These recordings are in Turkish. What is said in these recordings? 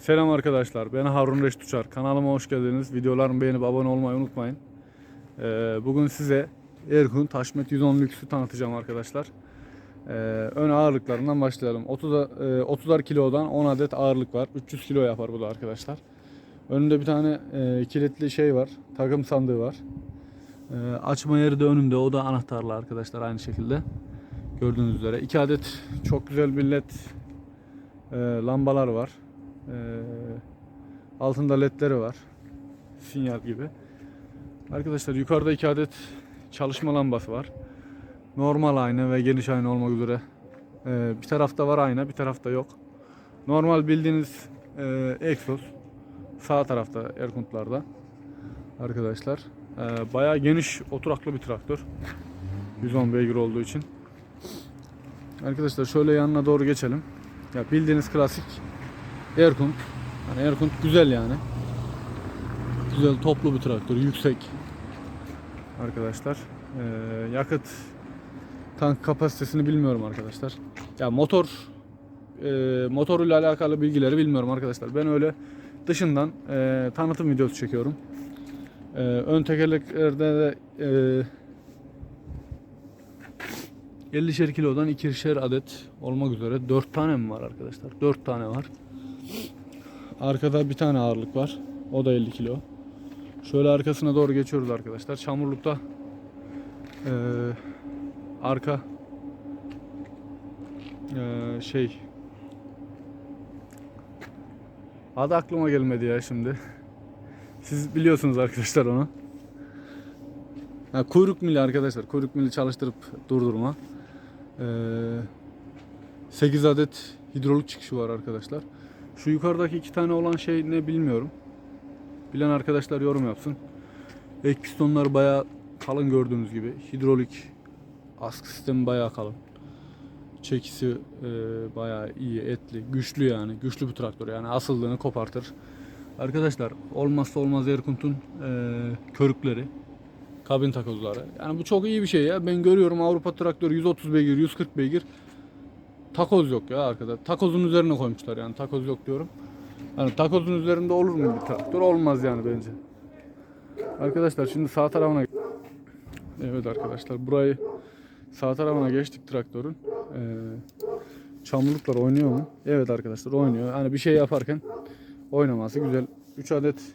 Selam arkadaşlar. Ben Harun Reşit Uçar. Kanalıma hoş geldiniz. Videolarımı beğenip abone olmayı unutmayın. Ee, bugün size Erkun Taşmet 110 Lüks'ü tanıtacağım arkadaşlar. Ee, ön ağırlıklarından başlayalım. 30 e, 30'ar kilodan 10 adet ağırlık var. 300 kilo yapar bu da arkadaşlar. Önünde bir tane e, kilitli şey var. Takım sandığı var. E, açma yeri de önümde. O da anahtarlı arkadaşlar aynı şekilde. Gördüğünüz üzere. 2 adet çok güzel bir led e, lambalar var. E, altında ledleri var. Sinyal gibi. Arkadaşlar yukarıda 2 adet çalışma lambası var. Normal ayna ve geniş ayna olmak üzere. E, bir tarafta var ayna, bir tarafta yok. Normal bildiğiniz e. Sağ tarafta Erkuntlar'da. Arkadaşlar. E, bayağı geniş oturaklı bir traktör. 110 beygir olduğu için. Arkadaşlar şöyle yanına doğru geçelim. Ya bildiğiniz klasik Erkunt. Hani Erkunt güzel yani. Güzel toplu bir traktör, yüksek. Arkadaşlar. Ee, yakıt tank kapasitesini bilmiyorum arkadaşlar. Ya motor e, motoruyla alakalı bilgileri bilmiyorum arkadaşlar. Ben öyle dışından e, tanıtım videosu çekiyorum. E, ön tekerleklerde de e, 50'şer kilodan ikişer adet olmak üzere 4 tane mi var arkadaşlar? 4 tane var. Arkada bir tane ağırlık var. O da 50 kilo. Şöyle arkasına doğru geçiyoruz arkadaşlar. Çamurlukta eee, arka eee, şey adı aklıma gelmedi ya şimdi. Siz biliyorsunuz arkadaşlar onu. Ha, kuyruk mili arkadaşlar. Kuyruk mili çalıştırıp durdurma. Ee, 8 adet hidrolik çıkışı var arkadaşlar. Şu yukarıdaki iki tane olan şey ne bilmiyorum. Bilen arkadaşlar yorum yapsın. Ek pistonlar bayağı kalın gördüğünüz gibi. Hidrolik askı sistemi bayağı kalın. Çekisi e, bayağı iyi, etli, güçlü yani. Güçlü bir traktör yani asıldığını kopartır. Arkadaşlar olmazsa olmaz Erkunt'un e, körükleri kabin takozları. Yani bu çok iyi bir şey ya. Ben görüyorum Avrupa traktörü 130 beygir, 140 beygir. Takoz yok ya arkada. Takozun üzerine koymuşlar yani. Takoz yok diyorum. Yani takozun üzerinde olur mu bir traktör? Olmaz yani bence. Arkadaşlar şimdi sağ tarafına Evet arkadaşlar burayı sağ tarafına geçtik traktörün. Ee, çamurluklar oynuyor mu? Evet arkadaşlar oynuyor. Hani bir şey yaparken oynaması güzel. 3 adet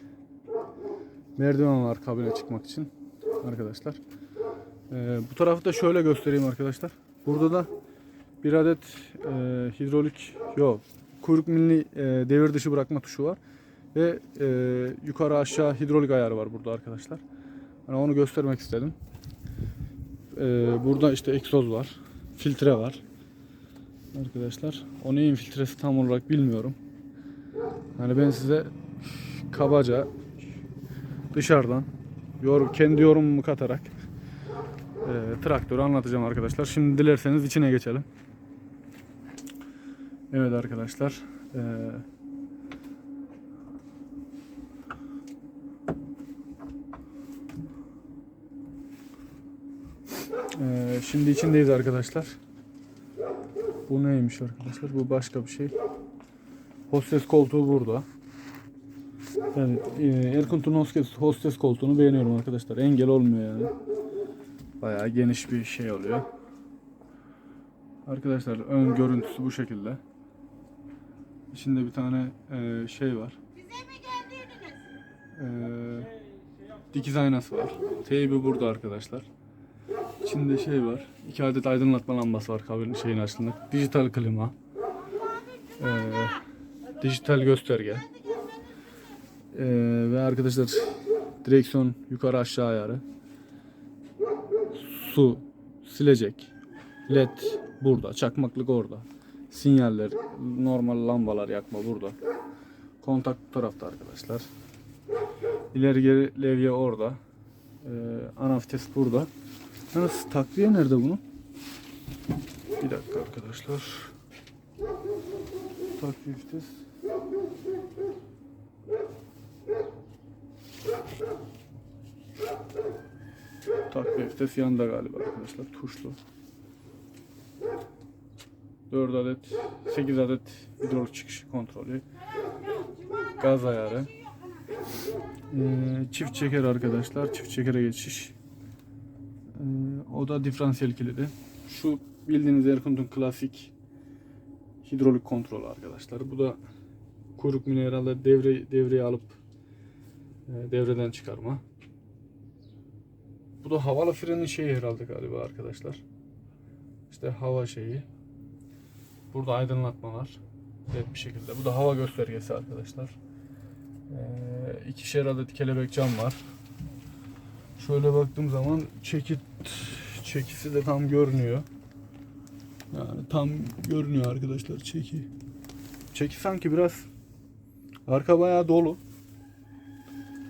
merdiven var kabine çıkmak için arkadaşlar. Ee, bu tarafı da şöyle göstereyim arkadaşlar. Burada da bir adet e, hidrolik yok kuyruk milini e, devir dışı bırakma tuşu var ve e, yukarı aşağı hidrolik ayarı var burada arkadaşlar. Yani onu göstermek istedim. E, burada işte egzoz var, filtre var arkadaşlar. O neyin filtresi tam olarak bilmiyorum. Yani ben size kabaca dışarıdan yor, kendi yorumumu katarak e, traktörü anlatacağım arkadaşlar. Şimdi dilerseniz içine geçelim. Evet arkadaşlar. e, e, şimdi içindeyiz arkadaşlar. Bu neymiş arkadaşlar? Bu başka bir şey. Hostes koltuğu burada. Evet, e, Erkunt'un hostes, hostes koltuğunu beğeniyorum arkadaşlar. Engel olmuyor yani. Bayağı geniş bir şey oluyor. Arkadaşlar ön görüntüsü bu şekilde. İçinde bir tane e, şey var. Bize mi geldiydiniz? E, dikiz aynası var. Teybi burada arkadaşlar. İçinde şey var. İki adet aydınlatma lambası var kabinin şeyin açtığında. Dijital klima. E, dijital gösterge. E, ve arkadaşlar direksiyon yukarı aşağı ayarı. Su, silecek, led burada, çakmaklık orada. Sinyaller, normal lambalar yakma burada. Kontak bu tarafta arkadaşlar. İleri geri levye orada. Ee, ana vites burada. Yalnız takviye nerede bunun? Bir dakika arkadaşlar. Takviye vites. Takviye vites yanında galiba arkadaşlar. Tuşlu. 4 adet, 8 adet hidrolik çıkışı kontrolü. Gaz ayarı. Ee, çift çeker arkadaşlar. Çift çekere geçiş. Ee, o da diferansiyel kilidi. Şu bildiğiniz Erkunt'un klasik hidrolik kontrol arkadaşlar. Bu da kuyruk mini herhalde devre, devreye alıp e, devreden çıkarma. Bu da havalı frenin şeyi herhalde galiba arkadaşlar. İşte hava şeyi. Burada aydınlatma var. Net bir şekilde. Bu da hava göstergesi arkadaşlar. Ee, ikişer adet kelebek cam var. Şöyle baktığım zaman çekit çekisi de tam görünüyor. Yani tam görünüyor arkadaşlar çeki. Çeki sanki biraz arka bayağı dolu.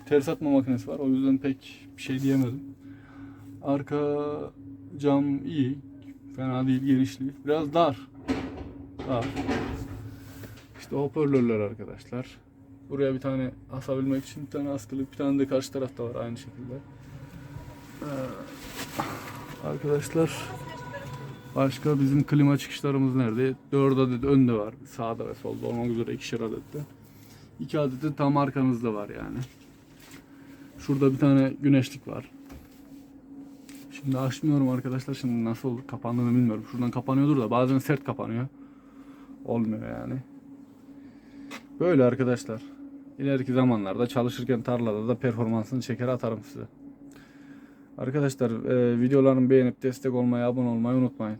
Ters atma makinesi var. O yüzden pek bir şey diyemedim. Arka cam iyi. Fena değil genişliği. Biraz dar. Dar. İşte hoparlörler arkadaşlar. Buraya bir tane asabilmek için bir tane askılık, bir tane de karşı tarafta var aynı şekilde. Ee, arkadaşlar başka bizim klima çıkışlarımız nerede? 4 adet önde var. Sağda ve solda olmak üzere ikişer adette. 2 adeti tam arkanızda var yani. Şurada bir tane güneşlik var. Şimdi açmıyorum arkadaşlar. Şimdi nasıl kapandığını bilmiyorum. Şuradan kapanıyordur da bazen sert kapanıyor. Olmuyor yani. Böyle arkadaşlar. İleriki zamanlarda çalışırken tarlada da performansını çeker atarım size. Arkadaşlar e, videolarımı beğenip destek olmayı, abone olmayı unutmayın.